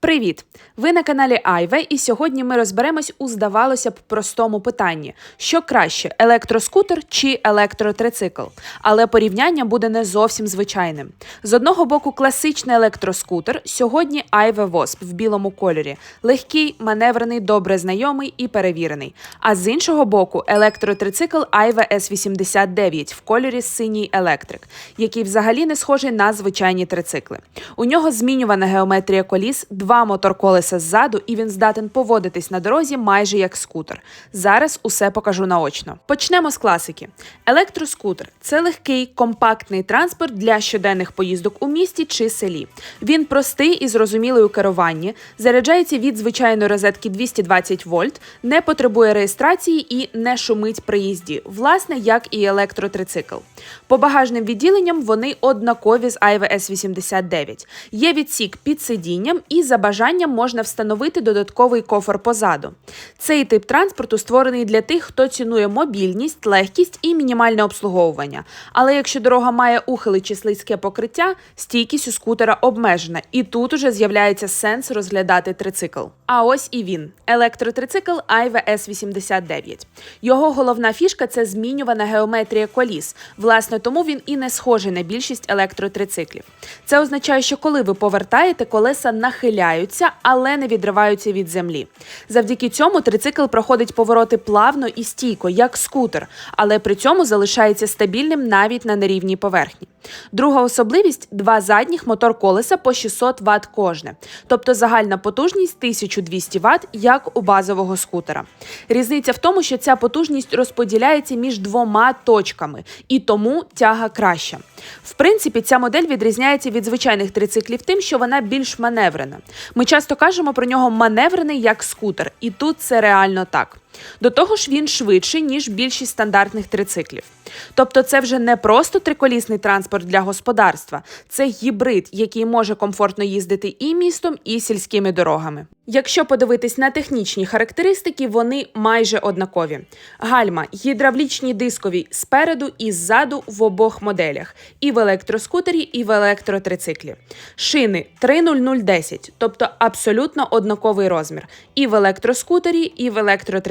Привіт! Ви на каналі Айве, і сьогодні ми розберемось у здавалося б простому питанні: що краще електроскутер чи електротрицикл? Але порівняння буде не зовсім звичайним. З одного боку, класичний електроскутер сьогодні Айве Восп в білому кольорі, легкий, маневрений, добре знайомий і перевірений. А з іншого боку, електротрицикл Айве S89 в кольорі синій електрик, який взагалі не схожий на звичайні трицикли. У нього змінювана геометрія коліс, два мотор-колеса ззаду, і він здатен поводитись на дорозі майже як скутер. Зараз усе покажу наочно. Почнемо з класики. Електроскутер це легкий, компактний транспорт для щоденних поїздок у місті чи селі. Він простий і зрозумілий у керуванні, заряджається від звичайної розетки 220 вольт, не потребує реєстрації і не шумить при їзді, власне, як і електротрицикл. По багажним відділенням вони однакові з Aive S89. Є відсік під сидінням і за бажанням можна встановити додатковий кофр позаду. Цей тип транспорту створений для тих, хто цінує мобільність, легкість і мінімальне обслуговування. Але якщо дорога має ухили чи слизьке покриття, стійкість у скутера обмежена, і тут уже з'являється сенс розглядати трицикл. А ось і він електротрицикл Aive S89. Його головна фішка це змінювана геометрія коліс. Власне, тому він і не схожий на більшість електротрициклів. Це означає, що коли ви повертаєте, колеса нахиляються, але не відриваються від землі. Завдяки цьому трицикл проходить повороти плавно і стійко, як скутер, але при цьому залишається стабільним навіть на нерівній поверхні. Друга особливість два задніх мотор колеса по 600 Вт кожне, тобто загальна потужність 1200 Вт, як у базового скутера. Різниця в тому, що ця потужність розподіляється між двома точками, і тому тяга краща. В принципі, ця модель відрізняється від звичайних трициклів тим, що вона більш маневрена. Ми часто кажемо про нього маневрений як скутер, і тут це реально так. До того ж, він швидший, ніж більшість стандартних трициклів. Тобто, це вже не просто триколісний транспорт для господарства, це гібрид, який може комфортно їздити і містом, і сільськими дорогами. Якщо подивитись на технічні характеристики, вони майже однакові. Гальма гідравлічні дискові спереду і ззаду в обох моделях, і в електроскутері, і в електротрициклі. Шини 30010, тобто абсолютно однаковий розмір, і в електроскутері, і в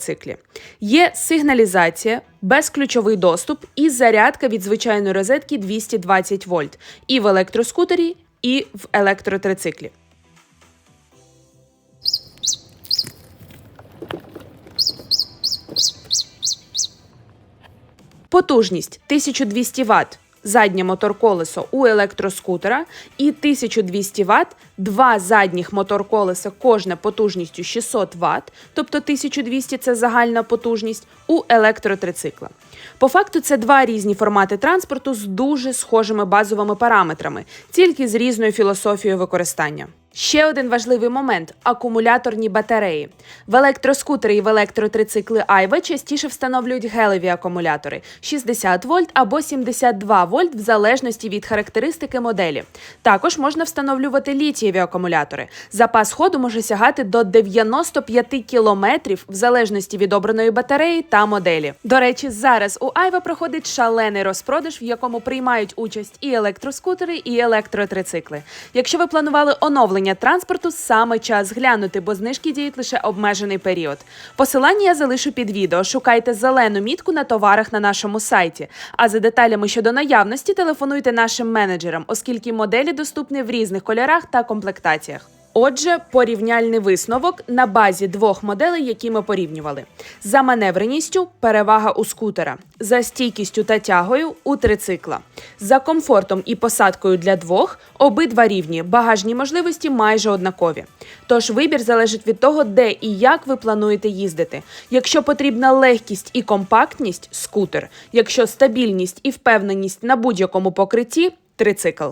електротрициклі. Є сигналізація, безключовий доступ і зарядка від звичайної розетки 220 вольт, і в електроскутері, і в електротрициклі. Потужність 1200 Вт. Заднє мотор-колесо у електроскутера і 1200 Вт, два задніх мотор-колеса, кожне потужністю 600 Вт, тобто 1200 це загальна потужність у електротрицикла. По факту це два різні формати транспорту з дуже схожими базовими параметрами, тільки з різною філософією використання. Ще один важливий момент акумуляторні батареї. В електроскутері і в електротрицикли Айве частіше встановлюють гелеві акумулятори 60 вольт або 72 вольт в залежності від характеристики моделі. Також можна встановлювати літієві акумулятори. Запас ходу може сягати до 95 кілометрів в залежності від обраної батареї та моделі. До речі, зараз у Айве проходить шалений розпродаж, в якому приймають участь і електроскутери, і електротрицикли. Якщо ви планували оновлення замовлення транспорту саме час глянути, бо знижки діють лише обмежений період. Посилання я залишу під відео. Шукайте зелену мітку на товарах на нашому сайті. А за деталями щодо наявності телефонуйте нашим менеджерам, оскільки моделі доступні в різних кольорах та комплектаціях. Отже, порівняльний висновок на базі двох моделей, які ми порівнювали: за маневреністю перевага у скутера, за стійкістю та тягою у трицикла, за комфортом і посадкою для двох обидва рівні, багажні можливості майже однакові. Тож вибір залежить від того, де і як ви плануєте їздити. Якщо потрібна легкість і компактність скутер, якщо стабільність і впевненість на будь-якому покритті трицикл.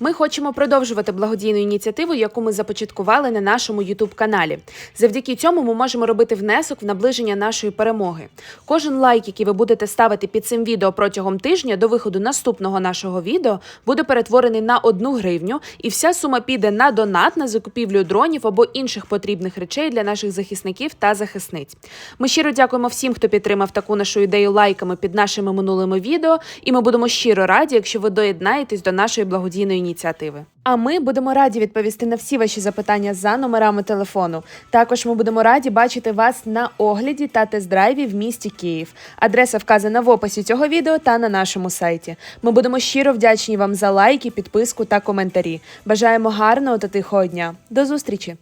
Ми хочемо продовжувати благодійну ініціативу, яку ми започаткували на нашому youtube каналі. Завдяки цьому ми можемо робити внесок в наближення нашої перемоги. Кожен лайк, який ви будете ставити під цим відео протягом тижня до виходу наступного нашого відео, буде перетворений на одну гривню, і вся сума піде на донат на закупівлю дронів або інших потрібних речей для наших захисників та захисниць. Ми щиро дякуємо всім, хто підтримав таку нашу ідею лайками під нашими минулими відео, і ми будемо щиро раді, якщо ви доєднаєтесь до нашої благодійної ініціативи. А ми будемо раді відповісти на всі ваші запитання за номерами телефону. Також ми будемо раді бачити вас на огляді та тест-драйві в місті Київ. Адреса вказана в описі цього відео та на нашому сайті. Ми будемо щиро вдячні вам за лайки, підписку та коментарі. Бажаємо гарного та тихого дня. До зустрічі!